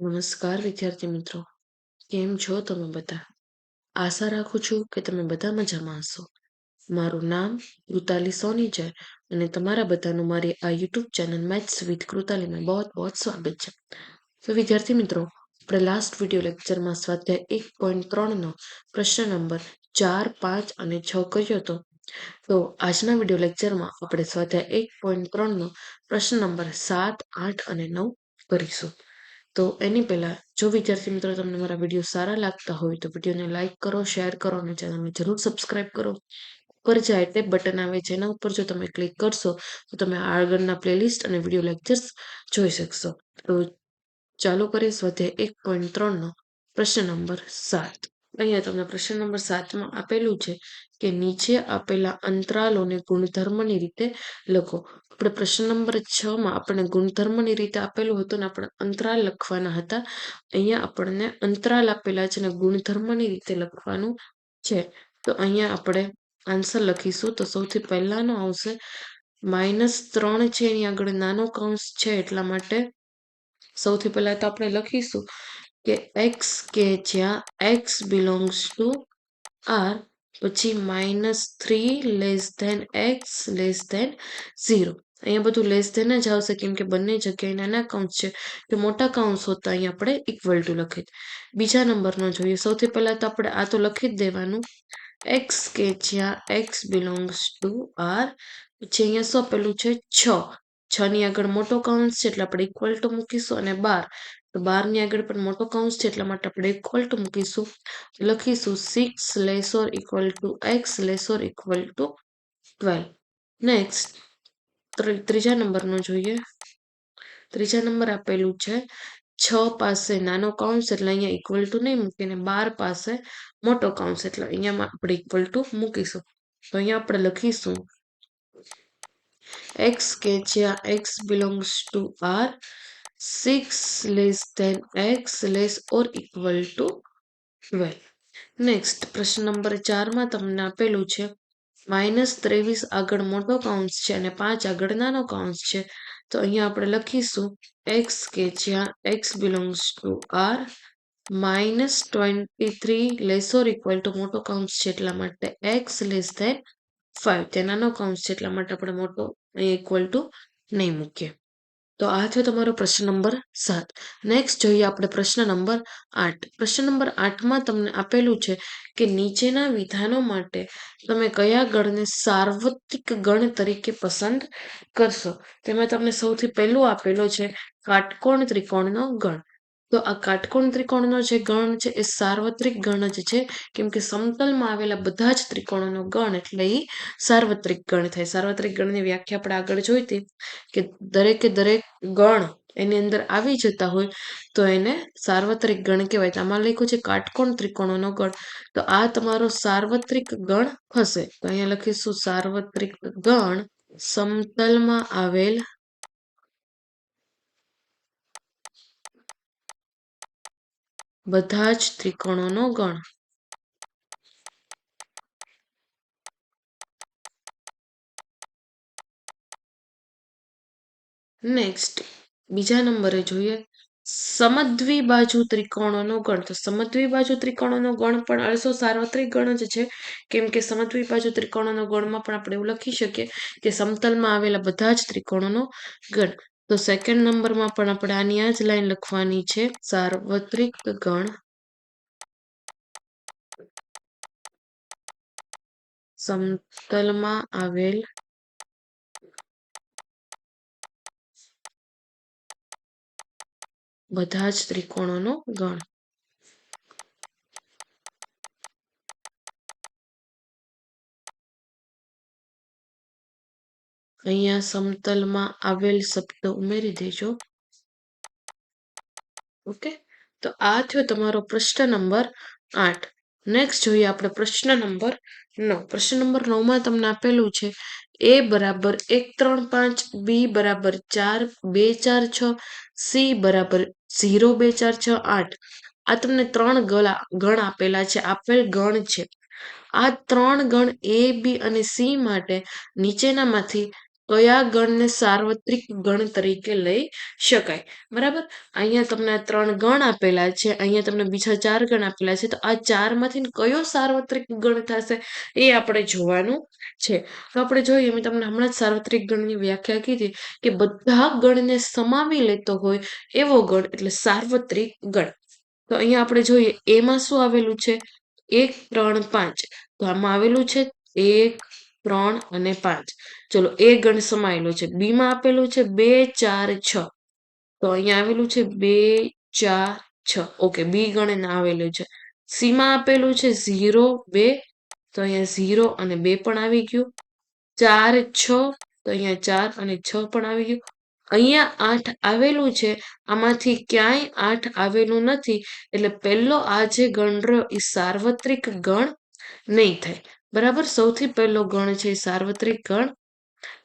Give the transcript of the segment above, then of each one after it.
નમસ્કાર, વિદ્યાર્થી મિત્રો. કેમ છો તમે બધા? આશા રાખું છું કે તમે બધા મજામાં હશો. મારું નામ કૃતાલી સોની છે અને તમારા બધાનું મારી આ યુટ્યુબ ચેનલ મેથ્સ વિથ કૃતાલીમાં બહુ બહુ સ્વાગત છે. તો વિદ્યાર્થી મિત્રો, આપણે લાસ્ટ વીડિયો લેક્ચરમાં સ્વાધ્યાય એક પોઈન્ટ ત્રણનો પ્રશ્ન નંબર ચાર, પાંચ અને છ કર્યો હતો. તો આજના વીડિયો લેક્ચરમાં આપણે સ્વાધ્યાય એક પોઈન્ટ ત્રણનો પ્રશ્ન નંબર સાત, આઠ અને નવ કરીશું. તો એની પહેલાં જો વિદ્યાર્થી મિત્રો તમને મારા વીડિયો સારા લાગતા હોય તો વિડીયોને લાઇક કરો શેર કરો અને ચેનલને જરૂર સબસ્ક્રાઇબ કરો. ઉપર જાય તે બટન આવે છે એના ઉપર જો તમે ક્લિક કરશો તો તમે આગળના પ્લેલિસ્ટ અને વીડિયો લેક્ચર્સ જોઈ શકશો. તો ચાલુ કરીએ સ્વાધ્યાય એક પોઈન્ટ ત્રણનો પ્રશ્ન નંબર સાત. અહીંયા તમને પ્રશ્ન નંબર સાતમાં આપેલું છે કે નીચે આપેલા અંતરાલોને ગુણધર્મની રીતે લખો. આપણે પ્રશ્ન નંબર છ માં આપણને ગુણધર્મની રીતે આપેલું હતું ને આપણે અંતરાલ લખવાના હતા. અહીંયા આપણને અંતરાલ આપેલા છે ને ગુણધર્મની રીતે લખવાનું છે. તો અહીંયા આપણે આન્સર લખીશું. તો સૌથી પહેલાનો આવશે. માઇનસ ત્રણ છે એની આગળ નાનો કૌંસ છે એટલા માટે સૌથી પહેલા તો આપણે લખીશું કે એક્સ કે જ્યાં એક્સ બિલોંગ્સ ટુ આર પછી minus three less than x less than zero. અહીંયા બધું લેસ ધેન જ આવશે કેમ કે બંને જગ્યાએ નાના કાઉન્સ છે કે મોટા કાઉન્સ હોતા અહીંયા આપણે ઇક્વલ ટુ લખીએ બીજા નંબરનો જોઈએ. સૌથી પહેલાં તો આપણે આ તો લખી જ દેવાનું. એક્સ કે જ્યાં એક્સ બિલોંગ્સ ટુ આર પછી અહીંયા શું આપેલું છે. છ છની આગળ મોટો કાઉન્સ છે એટલે આપણે ઇક્વલ ટુ મૂકીશું અને બાર. તો બારની આગળ પણ મોટો કાઉન્સ છે એટલા માટે આપણે ઇક્વલ ટુ મૂકીશું. લખીશું six less or equal to x less or equal to twelve next ત્રીજા નંબરનો જોઈએ ત્રીજા નંબર આપેલું છે છ પાસે નાનો કાઉન્સ એટલે અહીંયા ઇક્વલ ટુ નહીં મૂકીને બાર પાસે મોટો કાઉન્સ એટલે અહીંયા આપણે ઇક્વલ ટુ મૂકીશું તો અહીંયા આપણે લખીશું એક્સ કે જ્યાં x belongs to R six less than x less or equal to twelve next પ્રશ્ન નંબર ચારમાં તમને આપેલું છે માઇનસ ત્રેવીસ આગળ મોટો કાઉન્સ છે અને પાંચ આગળ નાનો કાઉન્સ છે. તો અહીંયા આપણે લખીશું એક્સ કે જ્યાં x belongs to R minus twenty three less or equal to મોટો કાઉન્સ છે એટલા માટે એક્સ લેસ ધેન ફાઇવ તે નાનો કાઉન્સ છે એટલા માટે આપણે મોટો ઇક્વલ ટુ નહીં મૂકીએ. તો આ થયો તમારો પ્રશ્ન નંબર સાત. નેક્સ્ટ જોઈએ આપણે પ્રશ્ન નંબર આઠ. પ્રશ્ન નંબર આઠમાં તમને આપેલું છે કે નીચેના વિધાનો માટે તમે કયા ગણને સાર્વત્રિક ગણ તરીકે પસંદ કરશો? તેમાં તમને સૌથી પહેલું આપેલો છે કાટકોણ ત્રિકોણનો ગણ. તો આ કાટકોણ ત્રિકોણનો જે ગણ છે એ સાર્વત્રિક ગણ જ છે. કેમ કે સમતલમાં આવેલા બધા જ ત્રિકોણોનો ગણ એટલે એ સાર્વત્રિક ગણ થાય. સાર્વત્રિક ગણની વ્યાખ્યા આપણે આગળ જોઈ હતી કે દરેકે દરેક ગણ એની અંદર આવી જતા હોય તો એને સાર્વત્રિક ગણ કહેવાય. તો આમાં લખ્યું છે કાટકોણ ત્રિકોણોનો ગણ. તો આ તમારો સાર્વત્રિક ગણ હશે. તો અહીંયા લખીશું સાર્વત્રિક ગણ સમતલમાં આવેલ બધા જ ત્રિકોણોનો ગણ. નેક્સ્ટ બીજા નંબરે જોઈએ. સમદ્વી બાજુ ત્રિકોણોનો ગણ. તો સમદ્વી બાજુ ત્રિકોણોનો ગણ પણ અળસો સાર્વત્રિક ગણ જ છે. કેમ કે સમદ્વી બાજુ ત્રિકોણોનો ગણમાં પણ આપણે એવું લખી શકીએ કે સમતલમાં આવેલા બધા જ ત્રિકોણોનો ગણ. તો સેકન્ડ નંબરમાં પણ આપણે આની આ જ લાઈન લખવાની છે. સાર્વત્રિક ગણ. સમતલમાં આવેલ બધા જ ત્રિકોણોનો ગણ. અહીંયા સમતલમાં આવેલ શબ્દ ઉમેરી દેજો. ઓકે? તો આ થયો તમારો પ્રશ્ન નંબર આઠ. નેક્સ્ટ જોઈએ આપણે પ્રશ્ન નંબર નવ. પ્રશ્ન નંબર નવમાં તમને આપેલું છે એ બરાબર એક ત્રણ પાંચ બી બરાબર ચાર, બે ચાર છ સી બરાબર ઝીરો બે ચાર છ, આઠ. આ તમને ત્રણ ગળા, ગણ આપેલા છે, આપેલ ગણ છે. આ ત્રણ ગણ એ બી અને સી માટે નીચેનામાંથી કયા ગણને સાર્વત્રિક ગણ તરીકે લઈ શકાય. બરાબર? અહીંયા તમને ત્રણ ગણ આપેલા છે. અહીંયા તમને બીજા ચાર ગણ આપેલા છે. તો આ ચારમાંથી કયો સાર્વત્રિક ગણ થશે એ આપણે જોવાનું છે. તો આપણે જોઈએ, મેં તમને હમણાં જ સાર્વત્રિક ગણની વ્યાખ્યા કીધી કે બધા ગણને સમાવી લેતો હોય એવો ગણ, એટલે સાર્વત્રિક ગણ. તો અહીંયા આપણે જોઈએ, એમાં શું આવેલું છે? એક, ત્રણ, પાંચ. તો આમાં આવેલું છે, એક ત્રણ અને પાંચ. ચલો, એ ગણ સમાયેલો છે. બી માં આપેલું છે બે, ચાર, છ. તો અહીંયા આવેલું છે બે, ચાર, છ. ઓકે, બી ગણ આવેલું છે. સી માં આપેલું છે ઝીરો, બે. તો અહીંયા ઝીરો અને બે પણ આવી ગયું. ચાર, છ. તો અહીંયા ચાર અને છ પણ આવી ગયું. અહીંયા આઠ આવેલું છે. આમાંથી ક્યાંય આઠ આવેલું નથી. એટલે પહેલો આ જે ગણ રહ્યો એ સાર્વત્રિક ગણ નહીં થાય. બરાબર? સૌથી પહેલો ગણ છે સાર્વત્રિક ગણ.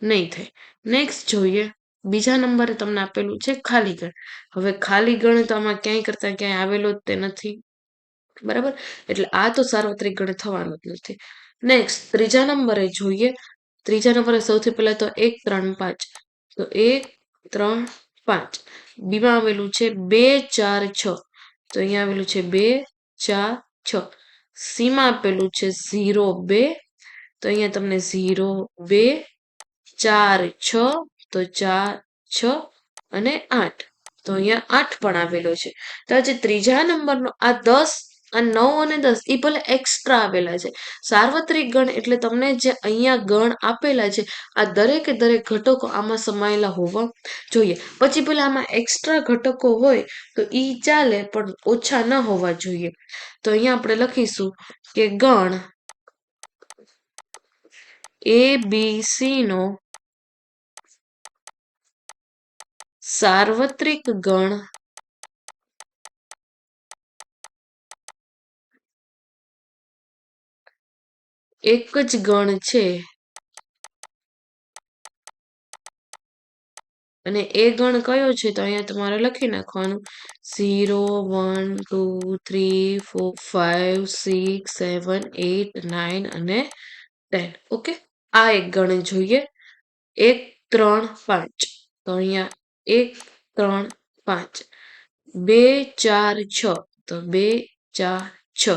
નહીં થાય. નેક્સ્ટ જોઈએ. બીજા નંબરે તમને આપેલું છે ખાલી ગણ. હવે ખાલી ગણ તો આમાં ક્યાંય કરતા ક્યાંય આવેલો જ તે નથી. બરાબર? એટલે આ તો સાર્વત્રિક ગણ થવાનું જ નથી. નેક્સ્ટ ત્રીજા નંબરે જોઈએ. ત્રીજા નંબરે સૌથી પહેલા તો એક, ત્રણ, પાંચ. તો એક, ત્રણ, પાંચ. બીમાં આવેલું છે બે, ચાર, છ. તો અહીંયા આવેલું છે બે, ચાર, છ. સીમાં આપેલું છે ઝીરો બે, તો અહીંયા તમને ઝીરો બે, ચાર છ, તો ચાર છ અને આઠ. તો અહીંયા આઠ પણ આવેલો છે. તો આજે ત્રીજા નંબરનો, આ દસ આ નવ અને દસ એ ભલે એક્સ્ટ્રા આવેલા છે. સાર્વત્રિક ગણ એટલે તમને જે અહીંયા ગણ આપેલા છે, આ દરેકે દરેક ઘટકો આમાં સમાયેલા હોવા જોઈએ. પછી પેલા આમાં એક્સ્ટ્રા ઘટકો હોય, તો એ ચાલે પણ ઓછા ન હોવા જોઈએ. તો અહીંયા આપણે લખીશું કે ગણ એ, બી, સી નો સાર્વત્રિક ગણ એક જ ગણ છે. અને એ ગણ કયો છે? તો અહીંયા તમારે લખી નાખવાનું. Zero, one, two, three, four five six, seven, eight nine અને ટેન. ઓકે? આ એક ગણ જોઈએ. એક, ત્રણ, પાંચ. તો અહીંયા એક, ત્રણ, પાંચ. બે, ચાર, છ. તો બે, ચાર, છ.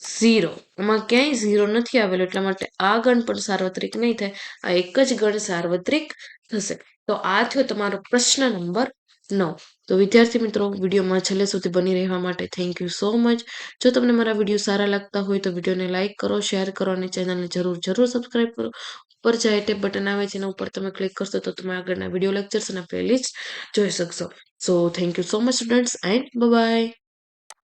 ઝીરો એમાં ક્યાંય ઝીરો નથી આવેલો, એટલા માટે આ ગણ પણ સાર્વત્રિક નહીં થાય. આ એક જ ગણ સાર્વત્રિક થશે. તો આ થયો તમારો પ્રશ્ન નંબર નવ. તો વિદ્યાર્થી મિત્રો, વિડીયોમાં છેલ્લે સુધી બની રહેવા માટે થેન્ક યુ સો મચ જો તમને મારા વીડિયો સારા લાગતા હોય તો વિડીયોને લાઇક કરો શેર કરો અને ચેનલને જરૂર જરૂર સબસ્ક્રાઇબ કરો. ઉપર જે ટેપ બટન આવે છે એના ઉપર તમે ક્લિક કરશો તો તમે આગળના વીડિયો લેક્ચર્સ અને પ્લેલિસ્ટ જોઈ શકશો. So thank you so much students and bye